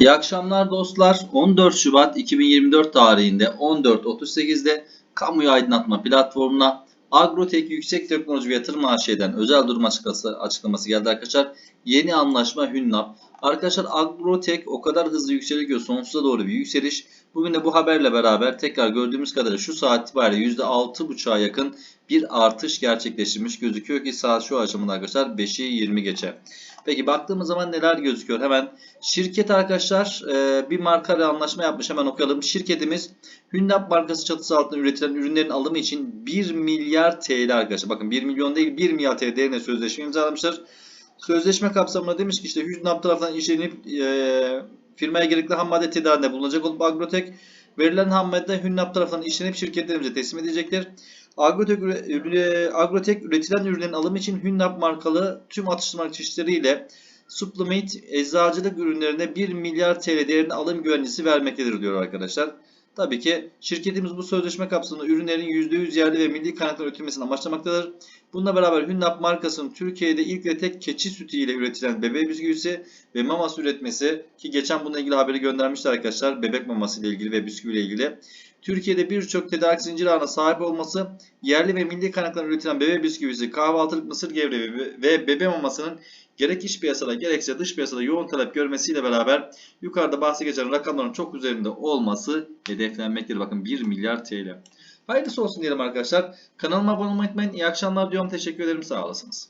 İyi akşamlar dostlar. 14 Şubat 2024 tarihinde 14.38'de kamuyu aydınlatma platformuna Agrotek Yüksek Teknoloji ve Yatırım AŞ'den özel durum açıklaması, açıklaması geldi arkadaşlar. Yeni anlaşma Hünnap. Arkadaşlar Agrotek o kadar hızlı yükseliyor ki sonsuza doğru bir yükseliş. Bugün de bu haberle beraber tekrar gördüğümüz kadarıyla şu saat itibariyle %6.5'a yakın bir artış gerçekleştirmiş gözüküyor ki saat şu aşamada arkadaşlar 5'i 20 geçe. Peki baktığımız zaman neler gözüküyor? Hemen şirket arkadaşlar e, bir marka ile anlaşma yapmış. Hemen okuyalım. Şirketimiz Hündap markası çatısı altında üretilen ürünlerin alımı için 1 milyar TL arkadaşlar. Bakın 1 milyon değil 1 milyar TL değerinde sözleşme imzalamışlar. Sözleşme kapsamında demiş ki işte Hündap tarafından işlenip e, firmaya gerekli ham madde tedarinde bulunacak olup Agrotek verilen ham madde Hünnap tarafından işlenip şirketlerimize teslim edecektir. Agrotek, Agrotek üretilen ürünlerin alımı için Hünnap markalı tüm atıştırmalık çeşitleriyle Supplement eczacılık ürünlerine 1 milyar TL değerinde alım güvencesi vermektedir diyor arkadaşlar. Tabii ki şirketimiz bu sözleşme kapsamında ürünlerin %100 yerli ve milli kaynaklar üretilmesini amaçlamaktadır. Bununla beraber Hünnap markasının Türkiye'de ilk ve tek keçi sütü ile üretilen bebek bisküvisi ve maması üretmesi ki geçen bununla ilgili haberi göndermişler arkadaşlar. Bebek maması ile ilgili ve bisküvi ile ilgili. Türkiye'de birçok tedarik zincir ağına sahip olması, yerli ve milli kaynaklardan üretilen bebe bisküvisi, kahvaltılık mısır gevreği ve bebe mamasının gerek iç piyasada gerekse dış piyasada yoğun talep görmesiyle beraber yukarıda bahsi geçen rakamların çok üzerinde olması hedeflenmektedir. Bakın 1 milyar TL. Hayırlısı olsun diyelim arkadaşlar. Kanalıma abone olmayı unutmayın. İyi akşamlar diyorum. Teşekkür ederim. Sağ olasınız.